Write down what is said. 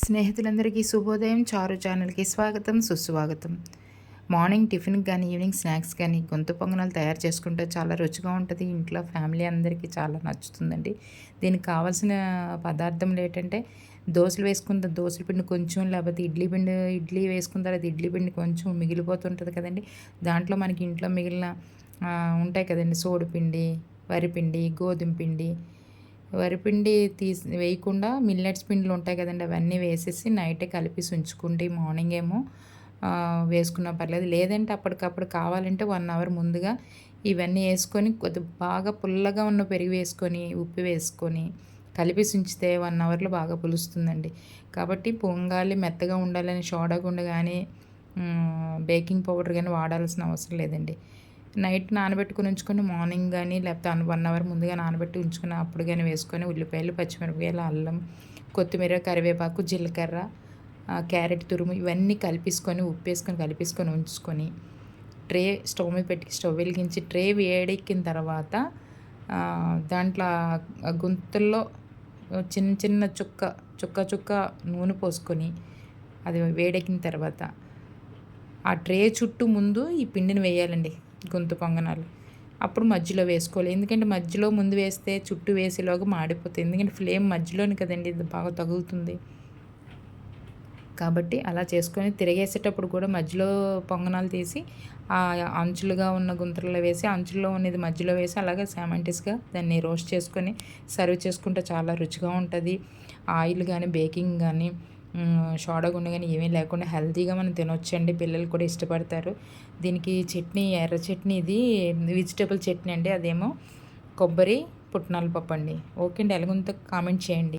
స్నేహితులందరికీ శుభోదయం చారు ఛానల్కి స్వాగతం సుస్వాగతం. మార్నింగ్ టిఫిన్కి కానీ ఈవినింగ్ స్నాక్స్ కానీ గొంతు పొంగనాలు తయారు చేసుకుంటే చాలా రుచిగా ఉంటుంది. ఇంట్లో ఫ్యామిలీ అందరికీ చాలా నచ్చుతుందండి. దీనికి కావాల్సిన పదార్థం ఏంటంటే దోశలు వేసుకున్న దోశల పిండి కొంచెం లేకపోతే ఇడ్లీ పిండి ఇడ్లీ వేసుకున్న తర్వాత ఇడ్లీ పిండి కొంచెం మిగిలిపోతుంటుంది కదండి. దాంట్లో మనకి ఇంట్లో మిగిలిన ఉంటాయి కదండి. సోడిపిండి వరిపిండి గోధుమ పిండి వరిపిండి తీసి వేయకుండా మిల్లెట్స్ పిండిలు ఉంటాయి కదండి అవన్నీ వేసేసి నైటే కలిపి ఉంచుకుంటే మార్నింగ్ ఏమో వేసుకున్నా పర్లేదు. లేదంటే అప్పటికప్పుడు కావాలంటే వన్ అవర్ ముందుగా ఇవన్నీ వేసుకొని కొద్ది బాగా పుల్లగా ఉన్న పెరుగు వేసుకొని ఉప్పు వేసుకొని కలిపి ఉంచితే వన్ అవర్లో బాగా పులుస్తుందండి. కాబట్టి పొంగాలి మెత్తగా ఉండాలని సోడా గుండె కానీ బేకింగ్ పౌడర్ కానీ వాడాల్సిన అవసరం లేదండి. నైట్ నానబెట్టుకుని ఉంచుకొని మార్నింగ్ కానీ లేకపోతే వన్ అవర్ ముందుగా నానబెట్టి ఉంచుకుని అప్పుడు కానీ వేసుకొని ఉల్లిపాయలు పచ్చిమిరపకాయలు అల్లం కొత్తిమీర కరివేపాకు జీలకర్ర క్యారెట్ తురుము ఇవన్నీ కలిపేసుకొని ఉప్పు వేసుకొని కలిపేసుకొని ఉంచుకొని ట్రే స్టవ్ మీద పెట్టి స్టవ్ వెలిగించి ట్రే వేడెక్కిన తర్వాత దాంట్లో గుంతల్లో చిన్న చిన్న చుక్క చుక్క చుక్క నూనె పోసుకొని అది వేడెక్కిన తర్వాత ఆ ట్రే చుట్టూ ముందు ఈ పిండిని వేయాలండి. గొంతు పొంగనాలు. అప్పుడు మధ్యలో వేసుకోవాలి. ఎందుకంటే మధ్యలో ముందు వేస్తే చుట్టూ వేసేలోగా మాడిపోతుంది ఎందుకంటే ఫ్లేమ్ మధ్యలోని కదండి ఇది బాగా తగులుతుంది. కాబట్టి అలా చేసుకొని తిరిగేసేటప్పుడు కూడా మధ్యలో పొంగనాలు తీసి ఆ అంచులుగా ఉన్న గుంతల్లో వేసి అంచుల్లో ఉన్నది మధ్యలో వేసి అలాగే శామంటిస్గా దాన్ని రోస్ట్ చేసుకొని సర్వ్ చేసుకుంటే చాలా రుచిగా ఉంటుంది. ఆయిల్ కానీ బేకింగ్ కానీ సోడాగుండ కానీ ఏమీ లేకుండా హెల్తీగా మనం తినొచ్చండి. పిల్లలు కూడా ఇష్టపడతారు. దీనికి చట్నీ ఎర్ర చట్నీ ఇది వెజిటేబుల్ చట్నీ అండి. అదేమో కొబ్బరి పుట్నాల పప్పు అండి. ఓకే అండి. ఎలాగుంతో కామెంట్ చేయండి.